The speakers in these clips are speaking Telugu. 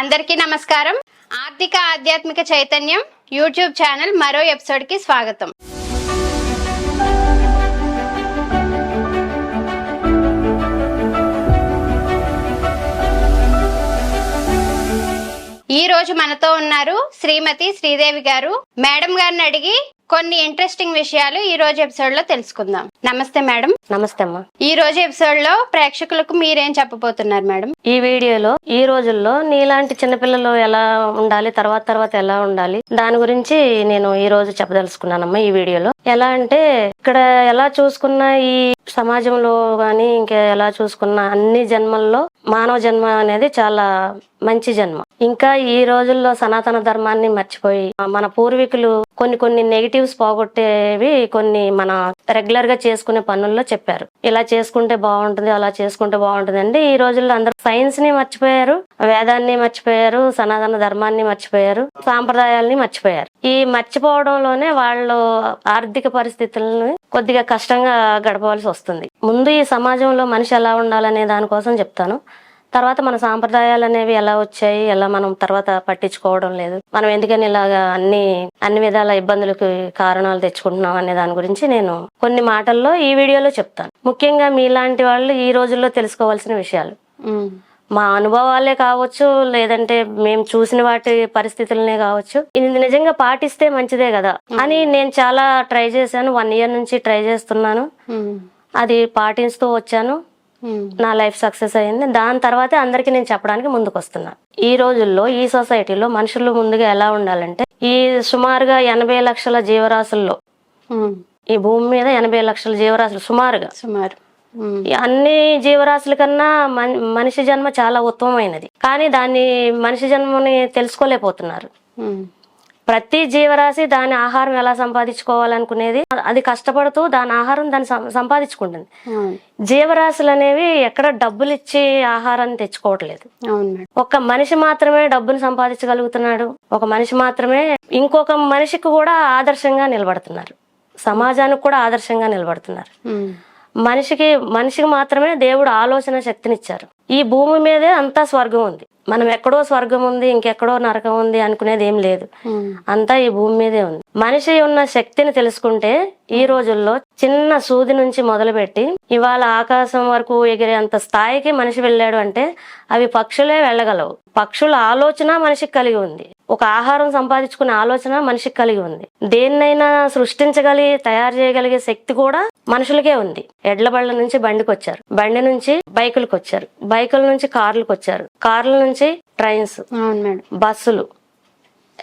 అందరికీ నమస్కారం. ఆర్థిక ఆధ్యాత్మిక చైతన్యం యూట్యూబ్ ఛానల్ మరో ఎపిసోడ్కి స్వాగతం. ఈ రోజు మనతో ఉన్నారు శ్రీమతి శ్రీదేవి గారు. మేడం గారిని అడిగి కొన్ని ఇంట్రెస్టింగ్ విషయాలు ఈ రోజు ఎపిసోడ్లో తెలుసుకుందాం. నమస్తే మేడం. నమస్తే అమ్మా. ఈ రోజు ఎపిసోడ్లో ప్రేక్షకులకు మీరేం చెప్పబోతున్నారు మేడం? ఈ వీడియోలో ఈ రోజుల్లో నీలాంటి చిన్నపిల్లలు ఎలా ఉండాలి తర్వాత తర్వాత ఎలా ఉండాలి దాని గురించి నేను ఈ రోజు చెప్పదలుచుకున్నానమ్మా ఈ వీడియోలో. ఎలా అంటే ఇక్కడ ఎలా చూసుకున్నా ఈ సమాజంలో గాని ఇంకా ఎలా చూసుకున్నా అన్ని జన్మల్లో మానవ జన్మ అనేది చాలా మంచి జన్మ. ఇంకా ఈ రోజుల్లో సనాతన ధర్మాన్ని మర్చిపోయి మన పూర్వీకులు కొన్ని కొన్ని నెగటివ్స్ పోగొట్టేవి కొన్ని మన రెగ్యులర్గా చేసుకునే పనుల్లో చెప్పారు. ఇలా చేసుకుంటే బాగుంటుంది అలా చేసుకుంటే బాగుంటుంది అంటే ఈ రోజుల్లో అందరూ సైన్స్ని మర్చిపోయారు వేదాన్ని మర్చిపోయారు సనాతన ధర్మాన్ని మర్చిపోయారు సాంప్రదాయాల్ని మర్చిపోయారు. ఈ మర్చిపోవడంలోనే వాళ్ళు ఆర్థిక పరిస్థితులను కొద్దిగా కష్టంగా గడపవలసి వస్తుంది. ముందు ఈ సమాజంలో మనిషి ఎలా ఉండాలనే దానికోసం చెప్తాను. తర్వాత మన సాంప్రదాయాలు అనేవి ఎలా వచ్చాయి ఎలా మనం తర్వాత పట్టించుకోవడం లేదు. మనం ఎందుకని ఇలాగా అన్ని అన్ని విధాల ఇబ్బందులకు కారణాలు తెచ్చుకుంటున్నాం అనే దాని గురించి నేను కొన్ని మాటల్లో ఈ వీడియోలో చెప్తాను. ముఖ్యంగా మీలాంటి వాళ్ళు ఈ రోజుల్లో తెలుసుకోవాల్సిన విషయాలు. మా అనుభవాలే కావచ్చు లేదంటే మేము చూసిన వాటి పరిస్థితులనే కావచ్చు. ఇది నిజంగా పాటిస్తే మంచిదే కదా అని నేను చాలా ట్రై చేశాను. వన్ ఇయర్ నుంచి ట్రై చేస్తున్నాను. అది పాటిస్తూ వచ్చాను. నా లైఫ్ సక్సెస్ అయింది. దాని తర్వాతే అందరికి నేను చెప్పడానికి ముందుకు వస్తున్నా ఈ రోజుల్లో ఈ సొసైటీలో మనుషులు ముందుగా ఎలా ఉండాలంటే ఈ సుమారుగా ఎనభై లక్షల జీవరాశుల్లో ఈ భూమి మీద ఎనభై లక్షల జీవరాశులు సుమారుగా. సుమారు. అన్ని జీవరాశుల కన్నా మన్- మనిషి జన్మ చాలా ఉత్తమమైనది. కానీ దాన్ని మనిషి జన్మని తెలుసుకోలేకపోతున్నారు. ప్రతి జీవరాశి దాని ఆహారం ఎలా సంపాదించుకోవాలనుకునేది అది కష్టపడుతూ దాని ఆహారం దాన్ని సంపాదించుకుంటుంది. జీవరాశులు అనేవి ఎక్కడ డబ్బులు ఇచ్చి ఆహారాన్ని తెచ్చుకోవట్లేదు. ఒక మనిషి మాత్రమే డబ్బును సంపాదించగలుగుతున్నాడు ఒక మనిషి మాత్రమే ఇంకొక మనిషికి కూడా ఆదర్శంగా నిలబడుతున్నారు. సమాజానికి కూడా ఆదర్శంగా నిలబడుతున్నారు. మనిషికి మనిషికి మాత్రమే దేవుడు ఆలోచన శక్తినిచ్చారు. ఈ భూమి మీదే అంతా స్వర్గం ఉంది. మనం ఎక్కడో స్వర్గం ఉంది ఇంకెక్కడో నరకం ఉంది అనుకునేది ఏం లేదు. ఉమ్. అంతా ఈ భూమి మీదే ఉంది. మనిషి ఉన్న శక్తిని తెలుసుకుంటే ఈ రోజుల్లో చిన్న సూది నుంచి మొదలుపెట్టి ఇవాళ ఆకాశం వరకు ఎగిరేంత స్థాయికి మనిషి వెళ్ళాడు అంటే అవి పక్షులే వెళ్ళగలవు. పక్షుల ఆలోచన మనిషికి కలిగి ఉంది. ఒక ఆహారం సంపాదించుకునే ఆలోచన మనిషికి కలిగి ఉంది. దేన్నైనా సృష్టించగలిగి తయారు చేయగలిగే శక్తి కూడా మనుషులకే ఉంది. ఎడ్ల బళ్ళ నుంచి బండికి వచ్చారు బండి నుంచి బైకులకు వచ్చారు బైకుల నుంచి కార్లకు వచ్చారు కార్ల నుంచి ట్రైన్స్. అవును మేడం. బస్సులు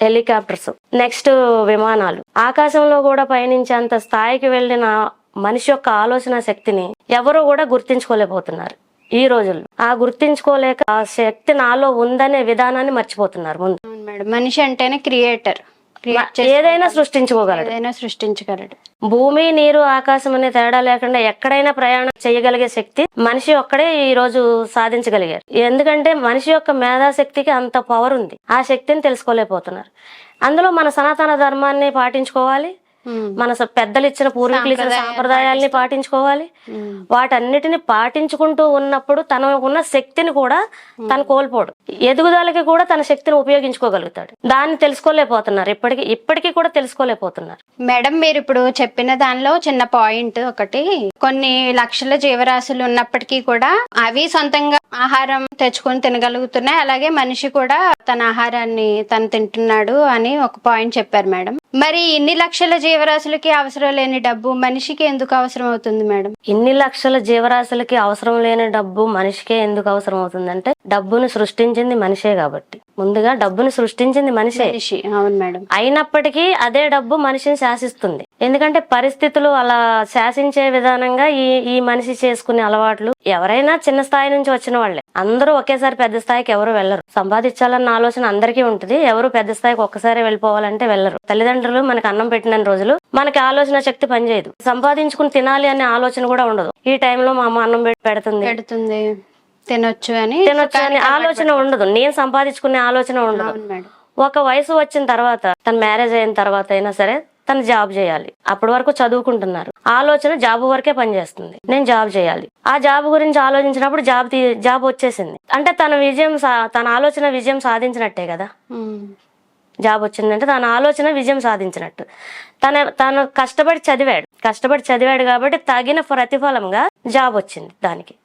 హెలికాప్టర్స్. నెక్స్ట్ విమానాలు. ఆకాశంలో కూడా పయనించేంత స్థాయికి వెళ్ళిన మనిషి యొక్క ఆలోచన శక్తిని ఎవరు కూడా గుర్తించుకోలేకపోతున్నారు ఈ రోజుల్లో. ఆ గుర్తించుకోలేక ఆ శక్తి నాలో ఉందనే విధానాన్ని మర్చిపోతున్నారు ముందు. మేడం. మనిషి అంటేనే క్రియేటర్. ఏదైనా సృష్టించుకోగలడు. ఏదైనా సృష్టించగలడు. భూమి నీరు ఆకాశం అనే తేడా లేకుండా ఎక్కడైనా ప్రయాణం చేయగలిగే శక్తి మనిషి ఒక్కడే ఈ రోజు సాధించగలిగారు. ఎందుకంటే మనిషి యొక్క మేధాశక్తికి అంత పవర్ ఉంది. ఆ శక్తిని తెలుసుకోలేకపోతున్నారు. అందులో మన సనాతన ధర్మాన్ని పాటించుకోవాలి. మన స- పెద్దలు ఇచ్చిన పూర్వీకులు ఇచ్చిన సాంప్రదాయాల్ని పాటించుకోవాలి. ఉమ్. వాటన్నిటిని పాటించుకుంటూ ఉన్నప్పుడు తన ఉన్న శక్తిని కూడా తను కోల్పోడు. ఎదుగుదలకి కూడా తన శక్తిని ఉపయోగించుకోగలుగుతాడు. దాన్ని తెలుసుకోలేకపోతున్నారు. ఇప్పటికి ఇప్పటికీ కూడా తెలుసుకోలేకపోతున్నారు. మేడం మీరు ఇప్పుడు చెప్పిన దానిలో చిన్న పాయింట్ ఒకటి. కొన్ని లక్షల జీవరాశులు ఉన్నప్పటికీ కూడా అవి సొంతంగా ఆహారం తెచ్చుకొని తినగలుగుతున్నాయి. అలాగే మనిషి కూడా తన ఆహారాన్ని తను తింటున్నాడు అని ఒక పాయింట్ చెప్పారు మేడం. మరి ఇన్ని లక్షల జీవరాశులకి అవసరం లేని డబ్బు మనిషికి ఎందుకు అవసరం అవుతుంది మేడం? ఇన్ని లక్షల జీవరాశులకి అవసరం లేని డబ్బు మనిషికే ఎందుకు అవసరం అవుతుందంటే డబ్బును సృష్టించింది మనిషే కాబట్టి. ముందుగా డబ్బును సృష్టించింది మనిషే. మనిషి అవును మేడం. అయినప్పటికీ అదే డబ్బు మనిషిని శాసిస్తుంది. ఎందుకంటే పరిస్థితులు అలా శాసించే విధానంగా ఈ ఈ మనిషి చేసుకునే అలవాట్లు ఎవరైనా చిన్న స్థాయి నుంచి వచ్చిన వాళ్ళే. అందరూ ఒకేసారి పెద్ద స్థాయికి ఎవరు వెళ్ళరు. సంపాదించాలన్న ఆలోచన అందరికీ ఉంటుంది. ఎవరు పెద్ద స్థాయికి ఒక్కసారి వెళ్ళిపోవాలంటే వెళ్ళరు. తల్లిదండ్రులు మనకి అన్నం పెట్టిన రోజులు మనకి ఆలోచన శక్తి పనిచేయదు. సంపాదించుకుని తినాలి అనే ఆలోచన కూడా ఉండదు. ఈ టైంలో మా అమ్మ అన్నం పెడుతుంది. పెడుతుంది. తినొచ్చు అని తినొచ్చు అనే ఆలోచన ఉండదు. నేను సంపాదించుకునే ఆలోచన ఉండదు. ఒక వయసు వచ్చిన తర్వాత తన మ్యారేజ్ అయిన తర్వాత అయినా సరే తను జాబ్ చేయాలి. అప్పటి వరకు చదువుకుంటున్నారు. ఆలోచన జాబ్ వరకే పనిచేస్తుంది. నేను జాబ్ చేయాలి. ఆ జాబ్ గురించి ఆలోచించినప్పుడు జాబ్ జాబ్ వచ్చేసింది. అంటే తన విజయం సా- తన ఆలోచన విజయం సాధించినట్టే కదా? జాబ్ వచ్చిందంటే తన ఆలోచన విజయం సాధించినట్టు. తన తను కష్టపడి చదివాడు. కష్టపడి చదివాడు కాబట్టి తగిన ప్రతిఫలంగా జాబ్ వచ్చింది దానికి.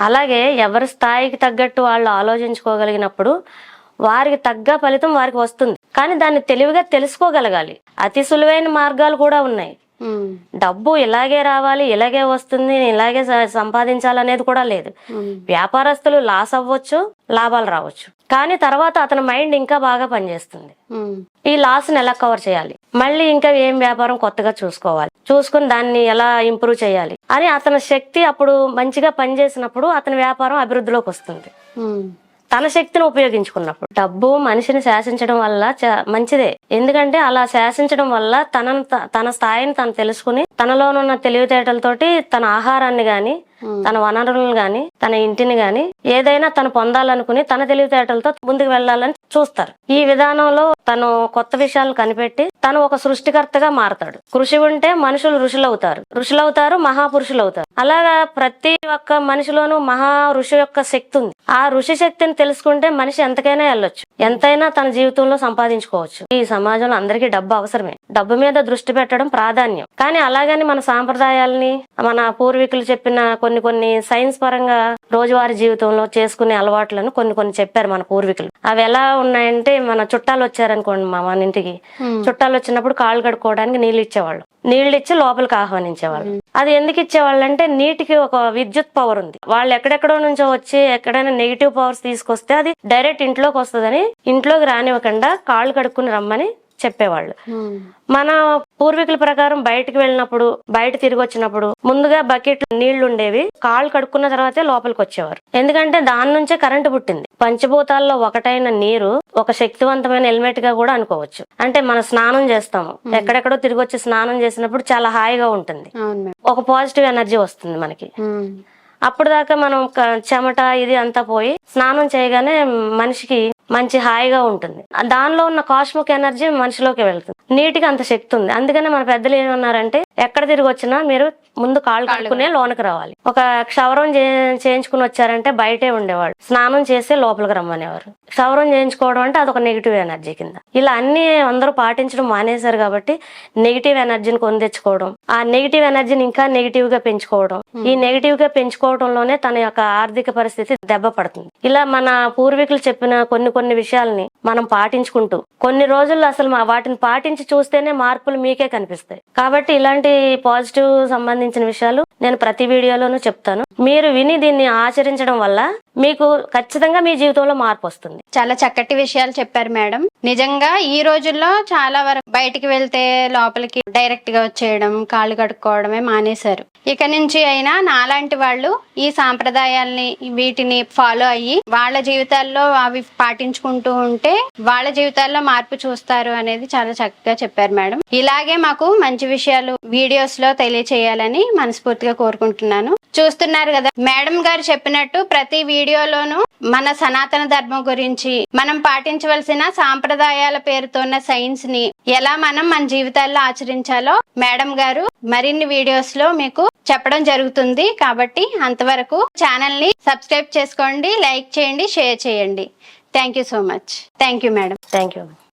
అలాగే ఎవరి స్థాయికి తగ్గట్టు వాళ్ళు ఆలోచించుకోగలిగినప్పుడు వారికి తగ్గ ఫలితం వారికి వస్తుంది. కానీ దాన్ని తెలివిగా తెలుసుకోగలగాలి. అతి సులువైన మార్గాలు కూడా ఉన్నాయి. డబ్బు ఇలాగే రావాలి ఇలాగే వస్తుంది ఇలాగే సంపాదించాలనేది కూడా లేదు. వ్యాపారస్తులు లాస్ అవ్వచ్చు లాభాలు రావచ్చు. కానీ తర్వాత అతని మైండ్ ఇంకా బాగా పనిచేస్తుంది. ఈ లాస్ని ఎలా కవర్ చేయాలి? మళ్ళీ ఇంకా ఏం వ్యాపారం కొత్తగా చూసుకోవాలి? చూసుకుని దాన్ని ఎలా ఇంప్రూవ్ చేయాలి? అని అతని శక్తి అప్పుడు మంచిగా పనిచేసినప్పుడు అతని వ్యాపారం అభివృద్ధిలోకి వస్తుంది. తన శక్తిని ఉపయోగించుకున్నప్పుడు. డబ్బు మనిషిని శాసించడం వల్ల మంచిదే. ఎందుకంటే అలా శాసించడం వల్ల తన తన స్థాయిని తను తెలుసుకుని తనలోనున్న తెలివితేటలతోటి తన ఆహారాన్ని గాని తన వనరులను గాని తన ఇంటిని గాని ఏదైనా తను పొందాలనుకుని తన తెలివితేటలతో ముందుకు వెళ్ళాలని చూస్తారు. ఈ విధానంలో తను కొత్త విషయాలు కనిపెట్టి తను ఒక సృష్టికర్తగా మారతాడు. కృషి ఉంటే మనుషులు ఋషులవుతారు. ఋషులవుతారు మహాపురుషులు అవుతారు అలాగా ప్రతి ఒక్క మనిషిలోనూ మహా ఋషి యొక్క శక్తి ఉంది. ఆ ఋషి శక్తిని తెలుసుకుంటే మనిషి ఎంతకైనా వెళ్ళొచ్చు. ఎంతైనా తన జీవితంలో సంపాదించుకోవచ్చు. ఈ సమాజంలో అందరికీ డబ్బు అవసరమే. డబ్బు మీద దృష్టి పెట్టడం ప్రాధాన్యం. కానీ అలాగని మన సాంప్రదాయాల్ని మన పూర్వీకులు చెప్పిన కొన్ని కొన్ని సైన్స్ పరంగా రోజువారీ జీవితంలో చేసుకునే అలవాట్లను కొన్ని కొన్ని చెప్పారు మన పూర్వీకులు. అవి ఎలా ఉన్నాయంటే మన చుట్టాలు వచ్చారనుకోండి మా మన ఇంటికి చుట్టాలు వచ్చినప్పుడు కాళ్ళు కడుక్కోవడానికి నీళ్ళు ఇచ్చేవాళ్ళు. నీళ్ళు ఇచ్చి లోపలికి ఆహ్వానించేవాళ్ళు. అది ఎందుకు ఇచ్చేవాళ్ళు అంటే నీటికి ఒక విద్యుత్ పవర్ ఉంది. వాళ్ళు ఎక్కడెక్కడో నుంచో వచ్చి ఎక్కడైనా నెగిటివ్ పవర్స్ తీసుకొస్తే అది డైరెక్ట్ ఇంట్లోకి వస్తుందని ఇంట్లోకి రానివ్వకుండా కాళ్ళు కడుక్కుని రమ్మని చెప్పేవాళ్ళు. మన పూర్వీకుల ప్రకారం బయటికి వెళ్ళినప్పుడు బయట తిరిగి వచ్చినప్పుడు ముందుగా బకెట్ నీళ్ళు ఉండేవి. కాళ్ళు కడుక్కున్న తర్వాతే లోపలికి వచ్చేవారు. ఎందుకంటే దాని నుంచే కరెంటు పుట్టింది. పంచభూతాల్లో ఒకటైన నీరు ఒక శక్తివంతమైన హెల్మెట్గా కూడా అనుకోవచ్చు. అంటే మనం స్నానం చేస్తాము. ఎక్కడెక్కడో తిరిగి వచ్చి స్నానం చేసినప్పుడు చాలా హాయిగా ఉంటుంది. ఒక పాజిటివ్ ఎనర్జీ వస్తుంది మనకి. అప్పుడు దాకా మనం చెమట ఇది అంతా పోయి స్నానం చేయగానే మనిషికి మంచి హాయిగా ఉంటుంది. దానిలో ఉన్న కాస్మిక్ ఎనర్జీ మనిషిలోకి వెళ్తుంది. నీటికి అంత శక్తి ఉంది. అందుకనే మన పెద్దలు ఏమన్నారంటే ఎక్కడ తిరిగి వచ్చినా మీరు ముందు కాళ్ళు కడుక్కునే లోనికి రావాలి. ఒక క్షవరం చేయించుకుని వచ్చారంటే బయటే ఉండేవాళ్ళు. స్నానం చేసి లోపలికి రమ్మనేవారు. క్షవరం చేయించుకోవడం అంటే అదొక నెగిటివ్ ఎనర్జీ కింద. ఇలా అన్ని అందరూ పాటించడం మానేశారు కాబట్టి నెగిటివ్ ఎనర్జీని కొని తెచ్చుకోవడం ఆ నెగిటివ్ ఎనర్జీని ఇంకా నెగిటివ్గా పెంచుకోవడం. ఈ నెగిటివ్గా పెంచుకోవడంలోనే తన యొక్క ఆర్థిక పరిస్థితి దెబ్బ పడుతుంది. ఇలా మన పూర్వీకులు చెప్పిన కొన్ని కొన్ని విషయాల్ని మనం పాటించుకుంటూ కొన్ని రోజుల్లో అసలు మా- వాటిని పాటించి చూస్తేనే మార్పులు మీకే కనిపిస్తాయి. కాబట్టి ఇలాంటి పాజిటివ్ సంబంధించిన విషయాలు నేను ప్రతి వీడియోలోనూ చెప్తాను. మీరు విని దీన్ని ఆచరించడం వల్ల మీకు ఖచ్చితంగా మీ జీవితంలో మార్పు వస్తుంది. చాలా చక్కటి విషయాలు చెప్పారు మేడం. నిజంగా ఈ రోజుల్లో చాలా వరకు బయటికి వెళ్తే లోపలికి డైరెక్ట్గా వచ్చేయడం కాళ్ళు కడుక్కోవడమే మానేశారు. ఇక నుంచి అయినా నాలాంటి వాళ్ళు ఈ సాంప్రదాయాల్ని వీటిని ఫాలో అయ్యి వాళ్ళ జీవితాల్లో అవి పాటించుకుంటూ ఉంటే వాళ్ళ జీవితాల్లో మార్పు చూస్తారు అనేది చాలా చక్కగా చెప్పారు మేడం. ఇలాగే మాకు మంచి విషయాలు వీడియోస్లో తెలియచేయాలని మనస్ఫూర్తిగా కోరుకుంటున్నాను. చూస్తున్నారు కదా మేడం గారు చెప్పినట్టు ప్రతి వీడియో వీడియోలోనూ మన సనాతన ధర్మం గురించి మనం పాటించవలసిన సాంప్రదాయాల పేరుతో ఉన్న సైన్స్ని ఎలా మనం మన జీవితాల్లో ఆచరించాలో మేడం గారు మరిన్ని వీడియోస్లో మీకు చెప్పడం జరుగుతుంది. కాబట్టి అంతవరకు ఛానల్ని సబ్స్క్రైబ్ చేసుకోండి లైక్ చేయండి షేర్ చేయండి. Thank you so much. Thank you madam. Thank you